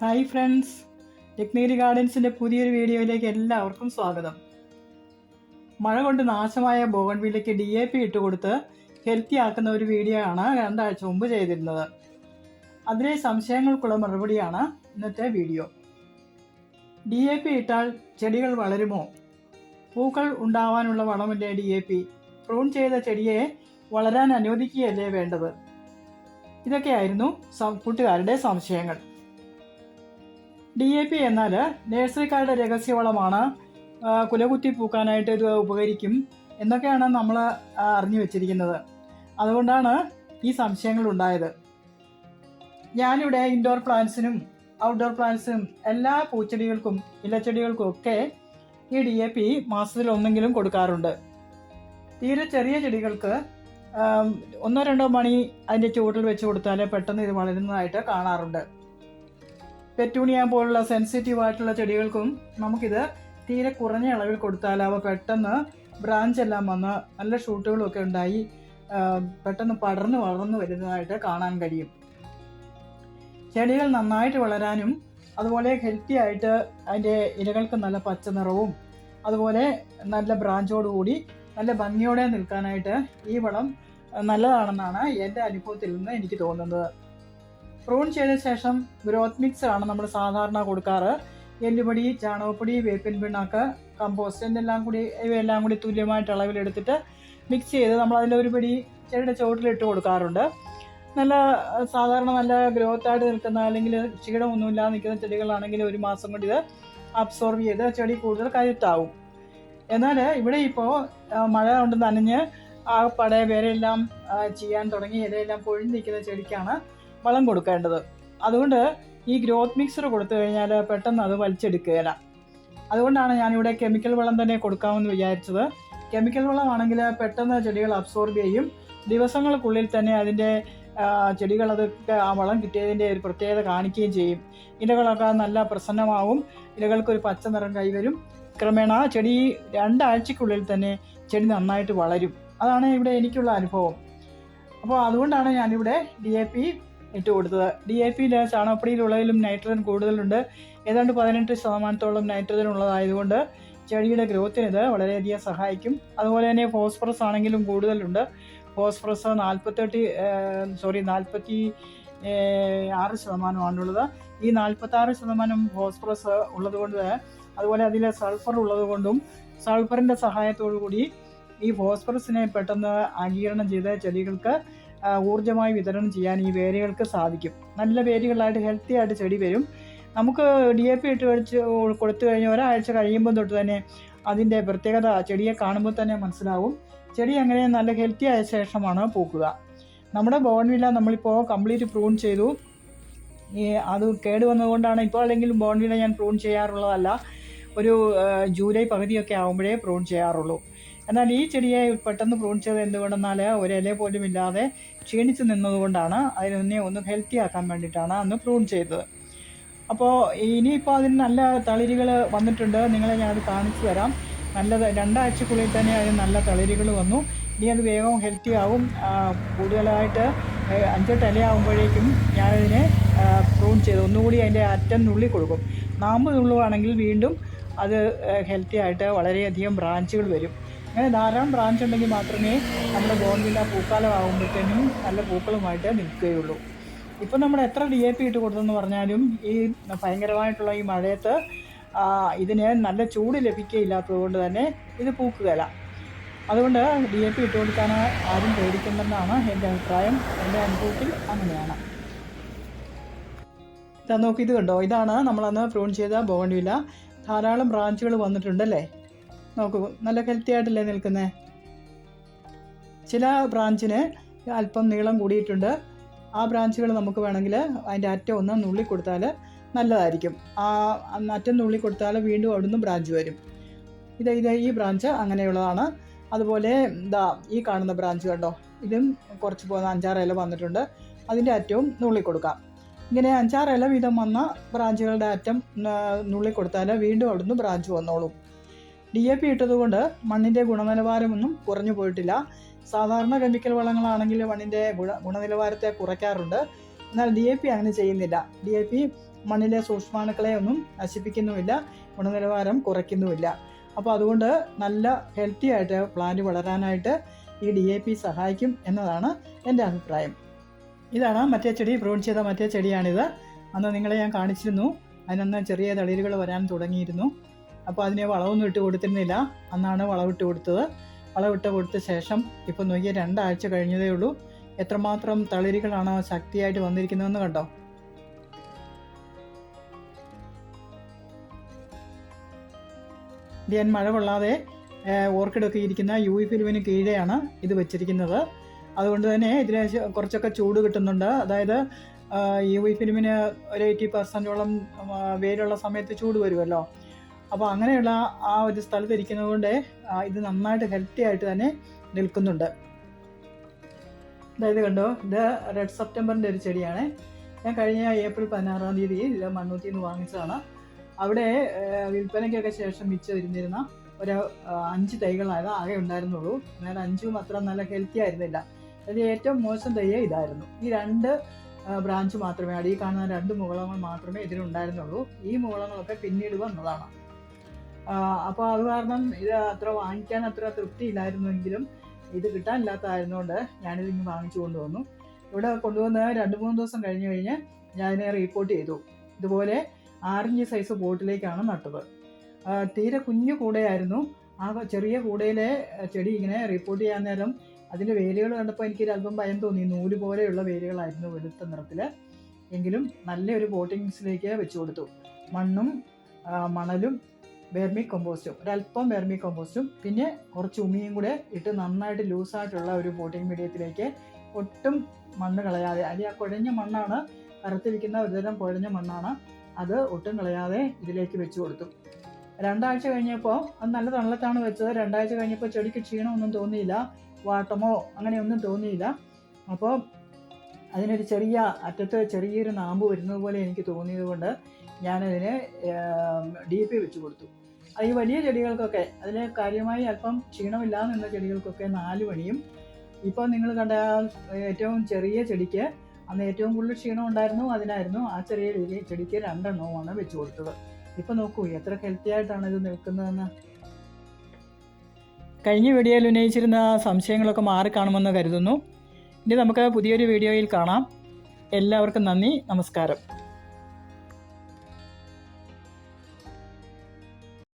Hi friends. യജ്ഞഗിരി ഗാർഡൻസിന്റെ പുതിയൊരു വീഡിയോയിലേക്ക് എല്ലാവർക്കും സ്വാഗതം. മഴ കൊണ്ട് നാശമായ ബോഗൺവില്ലയ്ക്ക് ഡി എ പി ഇട്ട് കൊടുത്ത് ഹെൽത്തി ആക്കുന്ന ഒരു വീഡിയോ ആണ് രണ്ടാഴ്ച മുമ്പ് ചെയ്തിരുന്നത്. അതിലെ സംശയങ്ങൾക്കുള്ള മറുപടിയാണ് ഇന്നത്തെ വീഡിയോ. ഡി എ പി ഇട്ടാൽ ചെടികൾ വളരുമോ? പൂക്കൾ ഉണ്ടാവാനുള്ള വളമല്ലേ ഡി എ പി? പ്രൂൺ ചെയ്ത ചെടിയെ വളരാൻ അനുവദിക്കുകയല്ലേ വേണ്ടത്? ഇതൊക്കെയായിരുന്നു കൂട്ടുകാരുടെ സംശയങ്ങൾ. ഡി എ പി എന്നാൽ നേഴ്സറിക്കാരുടെ രഹസ്യവളമാണ്. കുലകുത്തി പൂക്കാനായിട്ട് ഇത് ഉപകരിക്കും എന്നൊക്കെയാണ് നമ്മൾ അറിഞ്ഞു വെച്ചിരിക്കുന്നത്. അതുകൊണ്ടാണ് ഈ സംശയങ്ങൾ ഉണ്ടായത്. ഞാനിവിടെ ഇൻഡോർ പ്ലാന്റ്സിനും ഔട്ട്ഡോർ പ്ലാന്റ്സിനും എല്ലാ പൂച്ചെടികൾക്കും ഇലച്ചെടികൾക്കും ഒക്കെ ഈ ഡി എ പി മാസത്തിൽ ഒന്നെങ്കിലും കൊടുക്കാറുണ്ട്. തീരെ ചെറിയ ചെടികൾക്ക് ഒന്നോ രണ്ടോ മണി അതിന്റെ ചുവട്ടിൽ വെച്ച് കൊടുത്താൽ പെട്ടെന്ന് ഇത് വളരുന്നതായിട്ട് കാണാറുണ്ട്. പെറ്റൂണിയ പോലുള്ള സെൻസിറ്റീവ് ആയിട്ടുള്ള ചെടികൾക്കും നമുക്കിത് തീരെ കുറഞ്ഞ അളവിൽ കൊടുത്താൽ അവ പെട്ടെന്ന് ബ്രാഞ്ച് എല്ലാം വന്ന് നല്ല ഷൂട്ടുകളൊക്കെ ഉണ്ടായി പെട്ടെന്ന് പടർന്ന് വളർന്നു വരുന്നതായിട്ട് കാണാൻ കഴിയും. ചെടികൾ നന്നായിട്ട് വളരാനും അതുപോലെ ഹെൽത്തി ആയിട്ട് അതിന്റെ ഇലകൾക്ക് നല്ല പച്ച നിറവും അതുപോലെ നല്ല ബ്രാഞ്ചോടുകൂടി നല്ല ഭംഗിയോടെ നിൽക്കാനായിട്ട് ഈ വളം നല്ലതാണെന്നാണ് എന്റെ അനുഭവത്തിൽ നിന്ന് എനിക്ക് തോന്നുന്നത്. പ്രൂൺ ചെയ്ത ശേഷം ഗ്രോത്ത് മിക്സ് ആണ് നമ്മൾ സാധാരണ കൊടുക്കാറ്. എല്ലുപൊടി ചാണകപ്പൊടി വേപ്പിൻ പിണ്ണാക്ക് കമ്പോസ്റ്റ് എന്നെല്ലാം കൂടി ഇവയെല്ലാം കൂടി തുല്യമായിട്ട് അളവിലെടുത്തിട്ട് മിക്സ് ചെയ്ത് നമ്മൾ അതിലൊരു പിടി ചെടിയുടെ ചുവട്ടിലിട്ട് കൊടുക്കാറുണ്ട്. നല്ല സാധാരണ നല്ല ഗ്രോത്ത് ആയിട്ട് നിൽക്കുന്ന അല്ലെങ്കിൽ ക്ഷീണമൊന്നുമില്ലാതെ നിൽക്കുന്ന ചെടികളാണെങ്കിൽ ഒരു മാസം കൊണ്ട് ഇത് അബ്സോർബ് ചെയ്ത് ചെടി കൂടുതൽ കരുത്താവും. എന്നാൽ ഇവിടെ ഇപ്പോൾ മഴ കൊണ്ട് നനഞ്ഞ് ആ പടയ വേരെല്ലാം ചെയ്യാൻ തുടങ്ങി ഇലയെല്ലാം പൊഴിഞ്ഞ് നിൽക്കുന്ന ചെടിക്കാണ് വളം കൊടുക്കേണ്ടത്. അതുകൊണ്ട് ഈ ഗ്രോത്ത് മിക്സർ കൊടുത്തു കഴിഞ്ഞാൽ പെട്ടെന്ന് അത് വലിച്ചെടുക്കുകയില്ല അതുകൊണ്ടാണ് ഞാനിവിടെ കെമിക്കൽ വളം തന്നെ കൊടുക്കാമെന്ന് വിചാരിച്ചത്. കെമിക്കൽ വളമാണെങ്കിൽ പെട്ടെന്ന് ചെടികൾ അബ്സോർബ് ചെയ്യും. ദിവസങ്ങൾക്കുള്ളിൽ തന്നെ അതിന്റെ ചെടികൾ അത് ആ വളം കിട്ടിയതിന്റെ ഒരു പ്രത്യേകത കാണിക്കുകയും ചെയ്യും. ഇലകളൊക്കെ നല്ല പ്രസന്നമാവും. ഇലകൾക്ക് ഒരു പച്ച നിറം കൈവരും ക്രമേണ ചെടി രണ്ടാഴ്ചക്കുള്ളിൽ തന്നെ ചെടി നന്നായിട്ട് വളരും. അതാണ് ഇവിടെ എനിക്കുള്ള അനുഭവം. അപ്പോൾ അതുകൊണ്ടാണ് ഞാനിവിടെ ഡി എ പി ഇട്ട് കൊടുത്തത്. ഡി എ പിയിൽ ചാണകപ്പൊടിയിലുള്ളതിലും നൈട്രജൻ കൂടുതലുണ്ട്. ഏതാണ്ട് പതിനെട്ട് ശതമാനത്തോളം നൈട്രജൻ ഉള്ളതായതുകൊണ്ട് ചെടിയുടെ ഗ്രോത്തിന് ഇത് വളരെയധികം സഹായിക്കും. അതുപോലെ തന്നെ ഫോസ്ഫറസ് ആണെങ്കിലും കൂടുതലുണ്ട്. ഫോസ്ഫറസ് നാൽപ്പത്തെട്ട് സോറി നാൽപ്പത്തി ആറ് ശതമാനമാണുള്ളത് ഈ നാൽപ്പത്താറ് ശതമാനം ഫോസ്ഫറസ് ഉള്ളതുകൊണ്ട് അതുപോലെ അതിൽ സൾഫർ ഉള്ളതുകൊണ്ടും സൾഫറിന്റെ സഹായത്തോടു കൂടി ഈ ഫോസ്ഫറസിനെ പെട്ടെന്ന് ആഗീരണം ചെയ്ത് ചെടികൾക്ക് ഊർജമായി വിതരണം ചെയ്യാൻ ഈ വേരുകൾക്ക് സാധിക്കും. നല്ല വേരുകളായിട്ട് ഹെൽത്തി ആയിട്ട് ചെടി വരും. നമുക്ക് ഡി എ പി ഇട്ട് കഴിച്ച് കൊടുത്തു കഴിഞ്ഞാൽ ഒരാഴ്ച കഴിയുമ്പോൾ തൊട്ട് തന്നെ അതിന്റെ പ്രത്യേകത ചെടിയെ കാണുമ്പോൾ തന്നെ മനസ്സിലാവും. ചെടി അങ്ങനെ നല്ല ഹെൽത്തി ആയ ശേഷമാണ് പൂക്കുക. നമ്മുടെ ബോൺവില്ല നമ്മളിപ്പോൾ കംപ്ലീറ്റ് പ്രൂൺ ചെയ്തു. ഈ അത് കേട് വന്നതുകൊണ്ടാണ് ഇപ്പോൾ അല്ലെങ്കിൽ ബോൺവില്ല ഞാൻ പ്രൂൺ ചെയ്യാറുള്ളതല്ല. ഒരു ജൂലൈ പകുതിയൊക്കെ ആകുമ്പോഴേ പ്രൂൺ ചെയ്യാറുള്ളൂ. എന്നാൽ ഈ ചെടിയെ പെട്ടെന്ന് പ്രൂൺ ചെയ്ത് എന്തുകൊണ്ടെന്നാൽ ഒരു ഇല പോലും ഇല്ലാതെ ക്ഷീണിച്ച് നിന്നതുകൊണ്ടാണ്. അതിനെ ഒന്ന് ഹെൽത്തി ആക്കാൻ വേണ്ടിയിട്ടാണ് അന്ന് പ്രൂൺ ചെയ്തത്. അപ്പോൾ ഇനിയിപ്പോൾ അതിന് നല്ല തളിരുകൾ വന്നിട്ടുണ്ട്. നിങ്ങളെ ഞാനത് കാണിച്ചു തരാം. നല്ല രണ്ടാഴ്ചക്കുള്ളിൽ തന്നെ അതിന് നല്ല തളിരുകൾ വന്നു. ഇനി അത് വേഗം ഹെൽത്തി ആവും. കൂടുതലായിട്ട് അഞ്ചെട്ട് ഇലയാകുമ്പോഴേക്കും ഞാനതിനെ പ്രൂൺ ചെയ്ത് ഒന്നുകൂടി അതിന്റെ അറ്റം നുള്ളി കൊടുക്കും. നാമ്പ് നുള്ളുവാണെങ്കിൽ വീണ്ടും അത് ഹെൽത്തി ആയിട്ട് വളരെയധികം ബ്രാഞ്ചുകൾ വരും. അങ്ങനെ ധാരാളം ബ്രാഞ്ച് ഉണ്ടെങ്കിൽ മാത്രമേ നമ്മുടെ ബോൺവില്ല പൂക്കാലം ആകുമ്പോഴത്തേനും നല്ല പൂക്കളുമായിട്ട് നിൽക്കുകയുള്ളൂ. ഇപ്പം നമ്മൾ എത്ര ഡി എ പി ഇട്ട് കൊടുത്തെന്ന് പറഞ്ഞാലും ഈ ഭയങ്കരമായിട്ടുള്ള ഈ മഴയത്ത് ഇതിന് നല്ല ചൂട് ലഭിക്കുകയില്ലാത്തത് കൊണ്ട് തന്നെ ഇത് പൂക്കുകയില്ല അതുകൊണ്ട് ഡി എ പി ഇട്ട് കൊടുക്കാൻ ആരും പേടിക്കണ്ടെന്നാണ് എന്റെ അഭിപ്രായം. എന്റെ അനുഭവത്തിൽ അങ്ങനെയാണ്. ഇതാ നോക്കി ഇത് കണ്ടോ? ഇതാണ് നമ്മളന്ന് പ്രൂൺ ചെയ്ത ബോണ്ടില്ല ധാരാളം ബ്രാഞ്ചുകൾ വന്നിട്ടുണ്ടല്ലേ? നോക്കൂ നല്ല ഹെൽത്തി ആയിട്ടല്ലേ നിൽക്കുന്നത് ചില ബ്രാഞ്ചിന് അല്പം നീളം കൂടിയിട്ടുണ്ട്. ആ ബ്രാഞ്ചുകൾ നമുക്ക് വേണമെങ്കിൽ അതിന്റെ അറ്റം ഒന്ന് നുള്ളി കൊടുത്താൽ നല്ലതായിരിക്കും. ആ അറ്റം നുള്ളി കൊടുത്താൽ വീണ്ടും അവിടുന്ന് ബ്രാഞ്ച് വരും. ഇത് ഇത് ഈ ബ്രാഞ്ച് അങ്ങനെയുള്ളതാണ്. അതുപോലെ ഇതാ ഈ കാണുന്ന ബ്രാഞ്ച് കണ്ടോ? ഇതും കുറച്ച് പോകുന്ന അഞ്ചാറ് ഇല വന്നിട്ടുണ്ട്. അതിന്റെ അറ്റവും നുള്ളി കൊടുക്കാം. ഇങ്ങനെ അഞ്ചാറ് ഇല വീതം വന്ന ബ്രാഞ്ചുകളുടെ അറ്റം നുള്ളി കൊടുത്താൽ വീണ്ടും അവിടുന്ന് ബ്രാഞ്ച് വന്നോളും. ഡി എ പി ഇട്ടതുകൊണ്ട് മണ്ണിന്റെ ഗുണനിലവാരമൊന്നും കുറഞ്ഞു പോയിട്ടില്ല. സാധാരണ കെമിക്കൽ വളങ്ങളാണെങ്കിൽ മണ്ണിന്റെ ഗുണ ഗുണനിലവാരത്തെ കുറയ്ക്കാറുണ്ട്. എന്നാൽ ഡി എ പി അങ്ങനെ ചെയ്യുന്നില്ല. ഡി എ പി മണ്ണിലെ സൂക്ഷ്മാണുക്കളെ ഒന്നും നശിപ്പിക്കുന്നുമില്ല ഗുണനിലവാരം കുറയ്ക്കുന്നുമില്ല. അപ്പോൾ അതുകൊണ്ട് നല്ല ഹെൽത്തി ആയിട്ട് പ്ലാന്റ് വളരാനായിട്ട് ഈ ഡി എ പി സഹായിക്കും എന്നതാണ് എന്റെ അഭിപ്രായം. ഇതാണ് മറ്റേ ചെടി പ്രൂൺ ചെയ്ത മറ്റേ ചെടിയാണിത്. അന്ന് നിങ്ങളെ ഞാൻ കാണിച്ചിരുന്നു. അതിനന്ന് ചെറിയ തളിരുകൾ വരാൻ തുടങ്ങിയിരുന്നു. അപ്പോൾ അതിനെ വളമൊന്നും ഇട്ട് കൊടുത്തിരുന്നില്ല. അന്നാണ് വളവിട്ട് കൊടുത്തത്. വളവിട്ട് കൊടുത്ത ശേഷം ഇപ്പം നോക്കിയ രണ്ടാഴ്ച കഴിഞ്ഞതേ ഉള്ളൂ. എത്രമാത്രം തളിരികളാണ് ശക്തിയായിട്ട് വന്നിരിക്കുന്നതെന്ന് കണ്ടോ? ഞാൻ മഴ കൊള്ളാതെ ഓർക്കിഡൊക്കെ ഇരിക്കുന്ന യു വി ഫിലിമിന് കീഴെയാണ് ഇത് വെച്ചിരിക്കുന്നത്. അതുകൊണ്ട് തന്നെ ഇതിന് കുറച്ചൊക്കെ ചൂട് കിട്ടുന്നുണ്ട്. അതായത് യു വി ഫിലിമിന് ഒരു എയ്റ്റി പെർസെന്റോളം വെയിലുള്ള സമയത്ത് ചൂട് വരുമല്ലോ. അപ്പോൾ അങ്ങനെയുള്ള ആ ഒരു സ്ഥലത്ത് ഇരിക്കുന്നത് കൊണ്ട് ഇത് നന്നായിട്ട് ഹെൽത്തി ആയിട്ട് തന്നെ നിൽക്കുന്നുണ്ട്. അതായത് കണ്ടോ? ഇത് റെഡ് സെപ്റ്റംബറിന്റെ ഒരു ചെടിയാണ്. ഞാൻ കഴിഞ്ഞ ഏപ്രിൽ പതിനാറാം തീയതി ഇത് മണ്ണൂത്തിയിൽ നിന്ന് വാങ്ങിച്ചതാണ്. അവിടെ വിൽപ്പനയ്ക്കൊക്കെ ശേഷം മിച്ചം ഒരു അഞ്ച് തൈകളായത് ആകെ ഉണ്ടായിരുന്നുള്ളൂ. എന്നാൽ അഞ്ചും അത്ര നല്ല ഹെൽത്തി ആയിരുന്നില്ല. അതിൽ ഏറ്റവും മോശം തൈയെ ഇതായിരുന്നു. ഈ രണ്ട് ബ്രാഞ്ച് മാത്രമേ അടിയിൽ കാണുന്ന രണ്ട് മുകളങ്ങൾ മാത്രമേ ഇതിലുണ്ടായിരുന്നുള്ളൂ. ഈ മുകളങ്ങളൊക്കെ പിന്നീട് വന്നതാണ്. അപ്പോൾ അത് കാരണം ഇത് അത്ര വാങ്ങിക്കാൻ അത്ര തൃപ്തിയില്ലായിരുന്നെങ്കിലും ഇത് കിട്ടാനില്ലാത്തതായിരുന്നുകൊണ്ട് ഞാനിത് ഇങ്ങ് വാങ്ങിച്ചു കൊണ്ടുവന്നു. ഇവിടെ കൊണ്ടുവന്ന് രണ്ട് മൂന്ന് ദിവസം കഴിഞ്ഞ് കഴിഞ്ഞ് ഞാനിതിനെ റിപ്പോർട്ട് ചെയ്തു. ഇതുപോലെ ആറിഞ്ച് സൈസ് ബോട്ടിലേക്കാണ് നട്ടത്. തീരെ കുഞ്ഞു കൂടെയായിരുന്നു. ആ ചെറിയ കൂടയിലെ ചെടി ഇങ്ങനെ റിപ്പോർട്ട് ചെയ്യാൻ നേരം അതിന്റെ വേരുകൾ കണ്ടപ്പോൾ എനിക്കൊരു അല്പം ഭയം തോന്നി. നൂൽ പോലെയുള്ള വേരുകളായിരുന്നു വെളുത്ത നിറത്തിൽ എങ്കിലും നല്ലൊരു പോട്ടിങ്സിലേക്ക് വെച്ചു കൊടുത്തു. മണ്ണും മണലും വെർമി കമ്പോസ്റ്റും ഒരല്പം വെർമി കമ്പോസ്റ്റും പിന്നെ കുറച്ച് ഉമിയും കൂടെ ഇട്ട് നന്നായിട്ട് ലൂസായിട്ടുള്ള ഒരു പോട്ടിംഗ് മീഡിയത്തിലേക്ക് ഒട്ടും മണ്ണ് കളയാതെ അല്ലെങ്കിൽ ആ കുഴഞ്ഞ മണ്ണാണ് കറുത്തിരിക്കുന്ന ഒരുതരം കുഴഞ്ഞ മണ്ണാണ് അത് ഒട്ടും കളയാതെ ഇതിലേക്ക് വെച്ച് കൊടുത്തു. രണ്ടാഴ്ച കഴിഞ്ഞപ്പോൾ അത് നല്ല തണലത്താണ് വെച്ചത്. രണ്ടാഴ്ച കഴിഞ്ഞപ്പോൾ ചെടിക്ക് ക്ഷീണമൊന്നും തോന്നിയില്ല വാട്ടമോ അങ്ങനെയൊന്നും തോന്നിയില്ല. അപ്പോൾ അതിനൊരു ചെറിയ അറ്റത്ത് ചെറിയൊരു നാമ്പ് വരുന്നത് പോലെ എനിക്ക് തോന്നിയത് കൊണ്ട് ഞാനതിന് ഡി പി വെച്ച് കൊടുത്തു. ഈ വലിയ ചെടികൾക്കൊക്കെ അതിൽ കാര്യമായി അല്പം ക്ഷീണമില്ലാതെ ചെടികൾക്കൊക്കെ നാല് മണിയും ഇപ്പോൾ നിങ്ങൾ കണ്ട ഏറ്റവും ചെറിയ ചെടിക്ക് അന്ന് ഏറ്റവും കൂടുതൽ ക്ഷീണം ഉണ്ടായിരുന്നു അതിനായിരുന്നു ആ ചെറിയ ചെടി- ചെടിക്ക് രണ്ടെണ്ണവുമാണ് വെച്ചു കൊടുത്തത്. ഇപ്പൊ നോക്കൂ എത്ര ഹെൽത്തി ആയിട്ടാണ് ഇത് നിൽക്കുന്നതെന്ന്. കഴിഞ്ഞ വീഡിയോയിൽ ഉന്നയിച്ചിരുന്ന സംശയങ്ങളൊക്കെ മാറിക്കാണുമെന്ന് കരുതുന്നു. ഇനി നമുക്ക് പുതിയൊരു വീഡിയോയിൽ കാണാം. എല്ലാവർക്കും നന്ദി നമസ്കാരം.